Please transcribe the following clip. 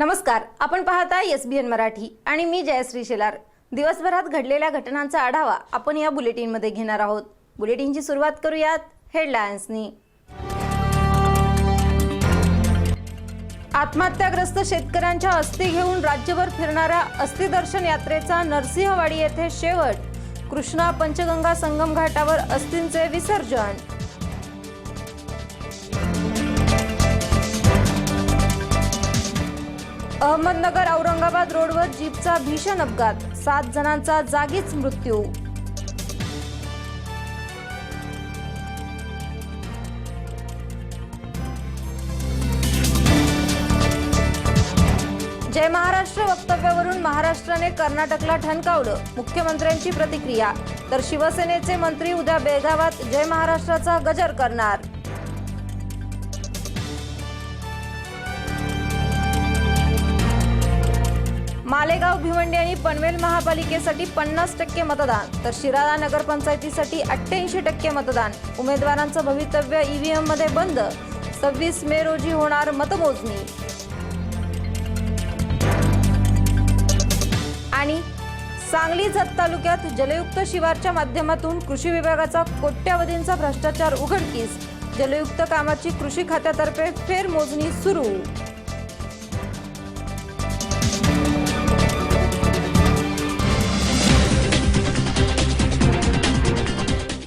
नमस्कार आपण पाहता एस बी एन मराठी आणि मी जयश्री शेलार. दिवसभरात घडलेल्या घटनांचा आढावा आपण या बुलेटिनमध्ये घेणार आहोत. बुलेटिनची सुरुवात करूयात हेडलायन्सनी आत्महत्याग्रस्त शेतकऱ्यांच्या अस्थी घेऊन राज्यभर फिरणाऱ्या अस्थिदर्शन यात्रेचा नरसिंहवाडी येथे शेवट. कृष्णा पंचगंगा संगम घाटावर अस्थींचे विसर्जन. अहमदनगर औरंगाबाद रोडवर जीपचा भीषण अपघात. सात जणांचा जागीच मृत्यू. जय महाराष्ट्र वक्तव्यावरून महाराष्ट्राने कर्नाटकला ठणकावलं. मुख्यमंत्र्यांची प्रतिक्रिया. तर शिवसेनेचे मंत्री उद्या बेळगावात जय महाराष्ट्राचा गजर करणार. मालेगाव भिवंडी आणि पनवेल महापालिकेसाठी पन्नास टक्के मतदान तर शिराळा नगरपंचायतीसाठी अठ्ठ्याऐंशी टक्के मतदान. उमेदवारांचं भवितव्य ईव्हीएममध्ये बंद सव्वीस मे रोजी होणार मतमोजणी. आणि सांगली जत तालुक्यात जलयुक्त शिवारच्या माध्यमातून कृषी विभागाचा कोट्यावधींचा भ्रष्टाचार उघडकीस जलयुक्त कामाची कृषी खात्यातर्फे फेरमोजणी सुरू.